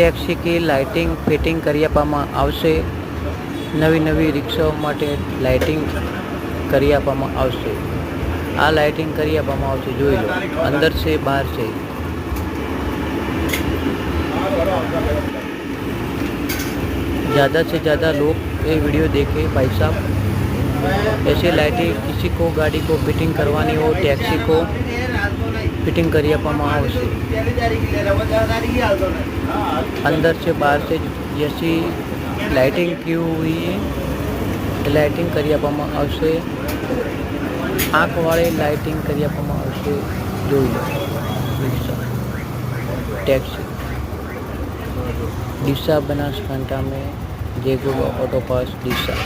taxi की lighting fitting करी पामा आवसे नवी नवी रिक्शावा मटे लाइटिंग करी पामा आवसे आ लाइटिंग करी पामा आवती જોઈ લો અંદર સે બહાર સે જ્યાદા સે જ્યાદા લોક એ વિડિયો દેખે ભાઈ સાહેબ એસે લાઇટિંગ કિસીકો ગાડી કો ફિટિંગ કરवानी હો ટેક્સી કો ફિટિંગ કરી પામા આવસે अंदर से बाहर से जैसी लाइटिंग की हुई है लाइटिंग करी अपामा આવશે પાક વાળી લાઇટિંગ કરી અપામા આવશે જોઈ લો ટેક્સી દીશા બનાસ ખાંટા મે જેકો બપોર તો પાસ દીશા